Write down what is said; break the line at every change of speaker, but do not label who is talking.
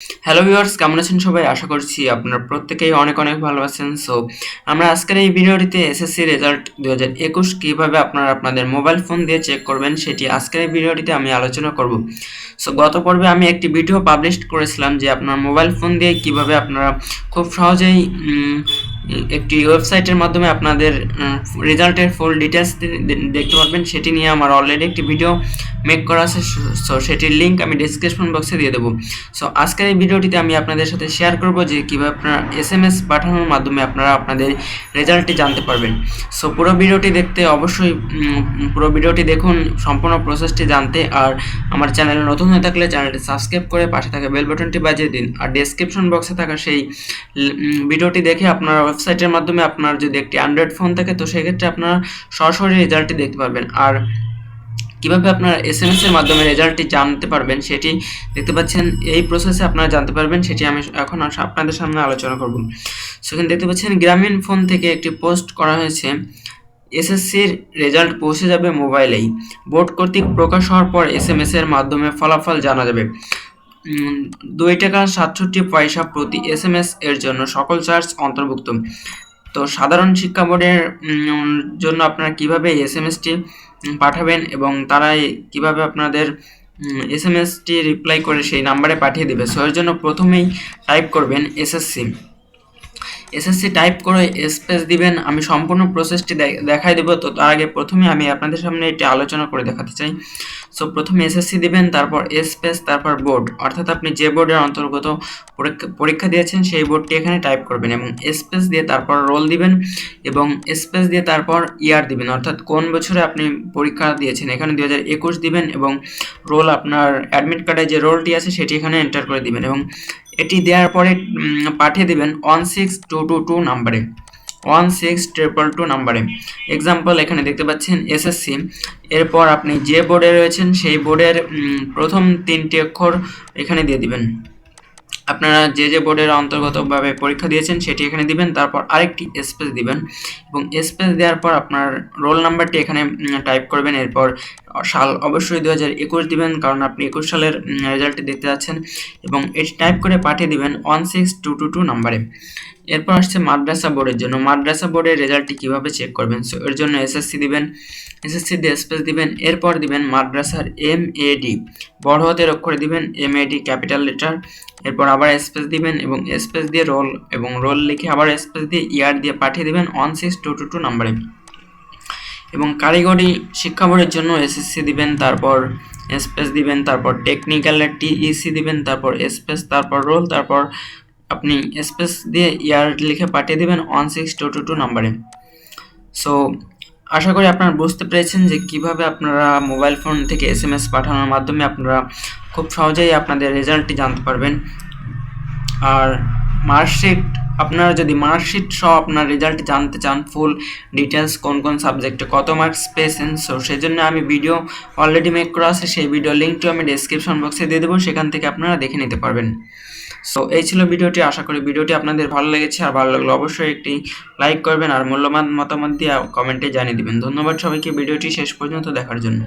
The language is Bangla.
হ্যালো ভিউয়ার্স কেমন আছেন সবাই? আশা করছি আপনারা প্রত্যেকেই অনেক অনেক ভালো আছেন। সো আমরা আজকের এই ভিডিওটিতে এসএসসি রেজাল্ট দু হাজার একুশ কীভাবে আপনারা আপনাদের মোবাইল ফোন দিয়ে চেক করবেন সেটি আজকের এই ভিডিওটিতে আমি আলোচনা করব। সো গত পর্বে আমি একটি ভিডিও পাবলিশ করেছিলাম যে আপনার মোবাইল ফোন দিয়ে কীভাবে আপনারা খুব সহজেই একটি ওয়েবসাইটের মাধ্যমে আপনাদের রেজাল্টের ফুল ডিটেলস দেখতে পারবেন। সেটি নিয়ে আমার অলরেডি একটি ভিডিও মেক করা আছে। সো সেটির লিঙ্ক আমি ডিসক্রিপশন বক্সে দিয়ে দেবো। সো আজকের এই ভিডিওটিতে আমি আপনাদের সাথে শেয়ার করব যে কীভাবে আপনারা এস এম এস পাঠানোর মাধ্যমে আপনারা আপনাদের রেজাল্টটি জানতে পারবেন। সো পুরো ভিডিওটি দেখতে অবশ্যই পুরো ভিডিওটি দেখুন, সম্পূর্ণ প্রসেসটি জানতে। আর আমার চ্যানেলে নতুন হয়ে থাকলে চ্যানেলটি সাবস্ক্রাইব করে পাশে থাকা বেল বাটনটি বাজিয়ে দিন। আর ডেসক্রিপশন বক্সে থাকা সেই ভিডিওটি দেখে আপনার ওয়েবসাইটের মাধ্যমে আপনার যদি একটি অ্যান্ড্রয়েড ফোন থাকে, তো সেক্ষেত্রে আপনারা সরাসরি রেজাল্টটি দেখতে পারবেন। আর কীভাবে আপনার এস এম এস এর মাধ্যমে রেজাল্টটি জানতে পারবেন, সেটি দেখতে পাচ্ছেন, এই প্রসেসে আপনারা জানতে পারবেন, সেটি আমি এখন আপনাদের সামনে আলোচনা করব। সেখানে দেখতে পাচ্ছেন, গ্রামীণ ফোন থেকে একটি পোস্ট করা হয়েছে। এসএসসির রেজাল্ট পৌঁছে যাবে মোবাইলেই বোর্ড কর্তৃক প্রকাশ হওয়ার পর এস এম এস এর মাধ্যমে ফলাফল জানা যাবে। দুই টাকা সাতষট্টি পয়সা প্রতি এস এম এস এর জন্য সকল চার্জ অন্তর্ভুক্ত। তো সাধারণ শিক্ষা বোর্ডের জন্য আপনারা কীভাবে এস এম এসটি পাঠাবেন এবং তারা কীভাবে আপনাদের এস এম এসটি রিপ্লাই করে সেই নাম্বারে পাঠিয়ে দেবে? সো এর জন্য প্রথমেই টাইপ করবেন এসএসসি এসএসসি টাইপ করে স্পেস দিবেন, আমি সম্পূর্ণ প্রসেসটি দে- দেখাই দেবো। তো তার আগে প্রথমে আমি আপনাদের সামনে এটি আলোচনা করে দেখাতে চাই। সো প্রথমে এসএসসি দিবেন, তারপর স্পেস তারপর বোর্ড অর্থাৎ আপনি যে বোর্ডের অন্তর্গত পরীক্ষা পরীক্ষা দিয়েছেন, সেই বোর্ডটি এখানে টাইপ করবেন এবং স্পেস দিয়ে তারপর রোল দিবেন এবং স্পেস দিয়ে তারপর ইয়ার দিবেন। অর্থাৎ কোন বছরে আপনি পরীক্ষা দিয়েছেন, এখানে দুই হাজার একুশ দিবেন এবং রোল আপনার অ্যাডমিট কার্ডে যে রোলটি আছে, সেটি এখানে এন্টার করে দিবেন এবং এটি দেওয়ার পরে পাঠিয়ে দিবেন one six two two two নাম্বারে। ওয়ান সিক্স ট্রিপল টু নাম্বারে। এক্সাম্পল এখানে দেখতে পাচ্ছেন এসএসসি এরপর আপনি যে বোর্ডে রয়েছেন, সেই বোর্ডের প্রথম তিনটি অক্ষর এখানে দিয়ে দিবেন। আপনারা যে যে বোর্ডের অন্তর্গতভাবে পরীক্ষা দিয়েছেন, সেটি এখানে দিবেন। তারপর আরেকটি স্পেস দিবেন এবং স্পেস দেওয়ার পর আপনার রোল নাম্বারটি এখানে টাইপ করবেন। এরপর সাল অবশ্যই দু হাজার একুশ দিবেন, কারণ আপনি একুশ সালের রেজাল্টটি দেখতে যাচ্ছেন এবং এটি টাইপ করে পাঠিয়ে দিবেন one six two two two নাম্বারে এরপর আসছে মাদ্রাসা বোর্ডের জন্য। মাদ্রাসা বোর্ডের রেজাল্টটি কীভাবে চেক করবেন? সো এর জন্য এসএসসি দিবেন এসএসসি দিয়ে স্পেস দিবেন, এরপর দিবেন মাদ্রাসার এম এ ডি বড় হাতের অক্ষরে দিবেন M A D capital letter এরপর আবার স্পেস দিবেন এবং স্পেস দিয়ে রোল এবং রোল লিখে আবার স্পেস দিয়ে ইয়ার দিয়ে পাঠিয়ে দিবেন one six two two two নাম্বারে এবং কারিগরি শিক্ষা বোর্ডের জন্য এসএসসি দিবেন, তারপর স্পেস দিবেন, তারপর টেকনিক্যাল টিইসি দিবেন, তারপর স্পেস তারপর রোল তারপর আপনি স্পেস দিয়ে ইয়ার লিখে পাঠিয়ে দিবেন one six two two two নাম্বারে। সো আশা করি আপনারা বুঝতে পেরেছেন যে কীভাবে আপনারা মোবাইল ফোন থেকে এস এম এস পাঠানোর মাধ্যমে আপনারা খুব সহজেই আপনাদের রেজাল্টটি জানতে পারবেন। আর মার্কশিট আপনারা যদি মার্কশিট সহ আপনার রেজাল্ট জানতে চান ফুল ডিটেলস কোন কোন সাবজেক্টে কত মার্কস পেয়েছেন সো সেই জন্য আমি ভিডিও অলরেডি মেক করা আছে, সেই ভিডিও লিঙ্কটি আমি ডেসক্রিপশন বক্সে দিয়ে দেবো, সেখান থেকে আপনারা দেখে নিতে পারবেন। সো এই ছিল ভিডিওটি আশা করি ভিডিওটি আপনাদের ভালো লেগেছে, আর ভালো লাগলে অবশ্যই একটি লাইক করবেন, আর মূল্যবান মতামত দিয়ে কমেন্টে জানিয়ে দিবেন। ধন্যবাদ সবাইকে ভিডিওটি শেষ পর্যন্ত দেখার জন্য।